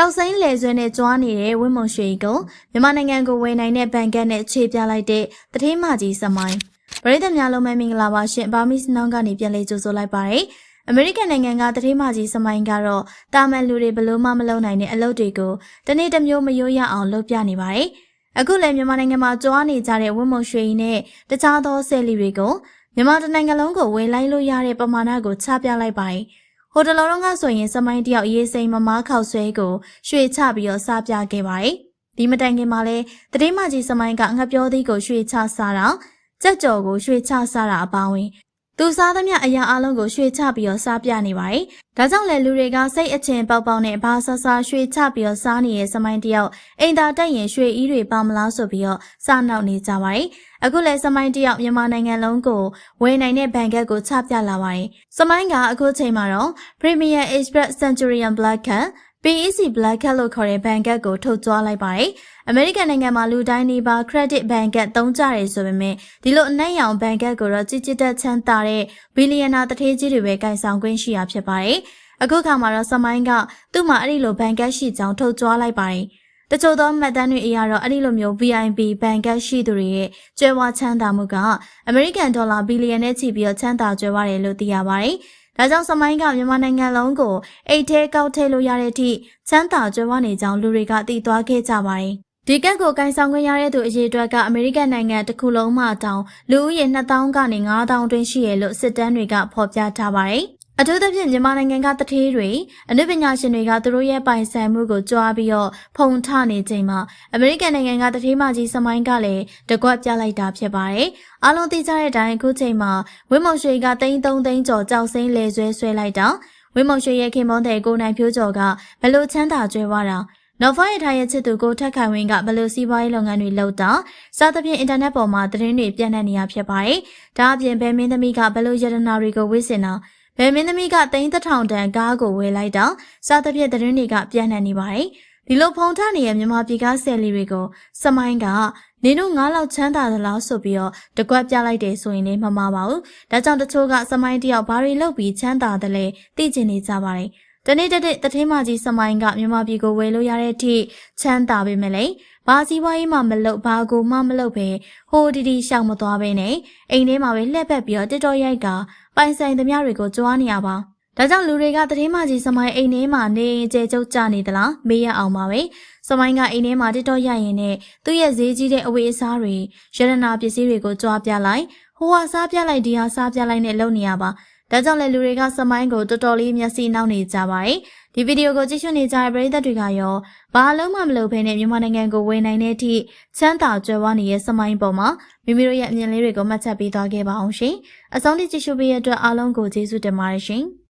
ကြောက်စိမ့်လေဆွဲနဲ့ကြွားနေတဲ့ဝင်းမုံရွှေကိုမြန်မာနိုင်ငံကိုဝယ်နိုင်တဲ့ဘန်ကတ်နဲ့ခြေပြလိုက်တဲ့တထေးမကြီးစမိုင်းပရိသတ်များလုံးပဲမင်္ဂလာပါရှင်ဘာမစ်နောင်းကနေပြန်လေးကြိုဆိုလိုက်ပါရစေအမေရိကန်နိုင်ငံကတထေးမကြီးစမိုင်းကတော့တာမန်လူတွေဘလို့မှမလုပ်နိုင်တဲ့အလုပ်တွေကိုတနေ့တစ်မျိုးမရိုးရအောင်လုပ်ပြနေပါတယ်အခုလည်းမြန်မာနိုင်ငံမှာကြွားနေကြတဲ့ဝင်းမုံရွှေနဲ့တခြားသောဆယ်လီတွေကိုမြန်မာတနိုင်ငံလုံးကိုဝယ်လိုက်လို့ရတဲ့ပမာဏကိုချပြလိုက်ပါတယ် ဟိုတလောတော့ကဆိုရင်စမိုင်းတယောက်ရေးစိမ်မမားခောက်ဆွဲကိုရွှေချပြီးတော့စားပြခဲ့ပါတယ်။ဒီမတိုင်ခင်မှာလဲတတိမကြီးစမိုင်းကငှက်ပြောသေးကိုရွှေချစားတာကြက်ကြော်ကိုရွှေချစားတာအပါဝင် သူစားသမျှအရာအလုံးကိုရွှေချပြီးတော့စားပြနေပါတယ်။ဒါကြောင့်လဲလူတွေကစိတ်အချင်ပေါက်ပေါက်နဲ့ဘာဆာဆာရွှေချပြီးတော့စားနေတဲ့စမိုင်းတယောက်အိမ်သာတက်ရင်ရွှေအီးတွေပေါမလားဆိုပြီးတော့စားနောက်နေကြပါတယ်။အခုလဲစမိုင်းတယောက်မြန်မာနိုင်ငံလုံးကိုဝယ်နိုင်တဲ့ဘဏ်ကတ်ကိုချပြလာပါတယ်။စမိုင်းကအခုချိန်မှာတော့ Premier Express Centurion Black Cat PEC Black Cat လို့ခေါ်တဲ့ဘဏ်ကတ်ကိုထုတ်ကြွားလိုက်ပါတယ်။အမေရိကန်နိုင်ငံမှာလူတိုင်းနေပါ credit ဘဏ်ကတ်သုံးကြတယ်ဆိုပေမဲ့ဒီလိုအနှံ့ရောင်ဘဏ်ကတ်ကိုတော့ကြီးကြီးတက်ချမ်းသာတဲ့ဘီလီယံနာတထေးကြီးတွေပဲကင်ဆောင်ခွင့်ရှိရဖြစ်ပါတယ်။အခုခါမှာတော့စမိုင်းကသူ့မှာအဲ့ဒီလိုဘဏ်ကတ်ရှိကြောင်းထုတ်ကြွားလိုက်ပါတယ်။တချို့သောမှတ်တမ်းတွေအရတော့အဲ့ဒီလိုမျိုး VIP ဘဏ်ကတ်ရှိသူတွေရဲ့ကျွဲဝချမ်းသာမှုကအမေရိကန်ဒေါ်လာဘီလီယံနဲ့ချီပြီးတော့ချမ်းသာကျွဲဝတယ်လို့သိရပါတယ်။ ဒါကြောင့်စမိုင်းကမြန်မာနိုင်ငံလုံးကိုအိတ်ထဲကောက်ထဲလို့ရတဲ့အထိချမ်းသာကျွဲဝနေကြောင်းလူတွေကသိသွားခဲ့ကြပါတယ်။ဒီကက်ကိုကန်ဆောင်ခွင့်ရတဲ့သူအရေအတွက်ကအမေရိကန်နိုင်ငံတစ်ခုလုံးမှတောင်လူဦးရေ2000ကနေ9000အတွင်းရှိရလို့စစ်တမ်းတွေကဖော်ပြထားပါတယ်။ အထူးသဖြင့်မြန်မာနိုင်ငံကတထေးတွေအနုပညာရှင်တွေကသူတို့ရဲ့ပိုင်ဆိုင်မှုကိုကြွားပြီးတော့ဖုံထနေချိန်မှာအမေရိကန်နိုင်ငံကတထေးမကြီးစမိုင်းကလည်းတကွက်ပြလိုက်တာဖြစ်ပါတယ်။အားလုံးသိကြတဲ့အတိုင်းအခုချိန်မှာဝင်းမောင်ရွှေကတိန်း3သိန်းကျော်ကြောက်စိမ့်လေဆွဲဆွဲလိုက်တာဝင်းမောင်ရွှေရဲ့ခင်မွန်းတဲ့ကိုနိုင်ဖြိုးကျော်ကဘလို့ချမ်းသာကြွယ်ဝတာနော်ဖိုင်ရထားရဲ့ချစ်သူကိုထက်ခိုင်ဝင်းကဘလို့စီးပွားရေးလုပ်ငန်းတွေလုပ်တာစသဖြင့်အင်တာနက်ပေါ်မှာသတင်းတွေပြန့်နှံ့နေရဖြစ်ပါတယ်။ဒါအပြင်ဘယ်မင်းသမီးကဘလို့ရတနာတွေကိုဝစ်စင်တာ ဘယ်မင်းသမီးကတိန်းတထောင်တန်ကားကိုဝယ်လိုက်တာစသဖြင့်သတင်းတွေကပြန့်နှံ့နေပါတယ်။ဒီလိုဖုံထနေတဲ့မြန်မာပြည်ကားဆယ်လီတွေကိုစမိုင်းကနင်တို့ငါးလောက်ချမ်းသာသလားဆိုပြီးတော့တကွက်ပြလိုက်တယ်ဆိုရင်လည်းမမှားပါဘူး။ဒါကြောင့်တချို့ကစမိုင်းတယောက်ဘာတွေလုပ်ပြီးချမ်းသာတယ်လဲသိကျင်နေကြပါတယ်။ တနေ့တည်းတထင်းမကြီးစမိုင်းကမြန်မာပြည်ကိုဝယ်လို့ရတဲ့အထိချမ်းသာပေမဲ့လေဘာစီးပွားရေးမှမလုပ်ဘာကိုမှမလုပ်ပဲဟိုတီတီရှောက်မသွားပဲနဲ့အိမ်ထဲမှာပဲလှက်ပက်ပြီးတော့တစ်တော်ရိုက်ကပိုင်ဆိုင်သမျှတွေကိုကြွားနေရပါဒါကြောင့်လူတွေကတထင်းမကြီးစမိုင်းအိမ်ထဲမှာနေရင်ကျဲကျုပ်ကြနေသလားမေးရအောင်ပါပဲစမိုင်းကအိမ်ထဲမှာတစ်တော်ရိုက်ရင်နဲ့သူ့ရဲ့ဈေးကြီးတဲ့အဝေးအစားတွေရတနာပစ္စည်းတွေကိုကြွားပြလိုက်ဟိုဟာစားပြလိုက်ဒီဟာစားပြလိုက်နဲ့လုပ်နေရပါ ဒါကြောင့်လည်းလူတွေကစမိုင်းကိုတော်တော်လေးမျက်စိနှောက်နေကြပါတယ်။ဒီဗီဒီယိုကိုကြည့်ရှုနေကြတဲ့ပရိသတ်တွေကရောဘာလုံးမှမလုပ်ဘဲနဲ့မြန်မာနိုင်ငံကိုဝယ်နိုင်တဲ့အထိချမ်းသာကြွယ်ဝနေတဲ့စမိုင်းပေါ်မှာမိမိတို့ရဲ့အမြင်လေးတွေကိုမှတ်ချက်ပေးသွားခဲ့ပါအောင်ရှင်။အဆုံးထိကြည့်ရှုပေးရတဲ့အတွက်အားလုံးကိုကျေးဇူးတင်ပါတယ်ရှင်။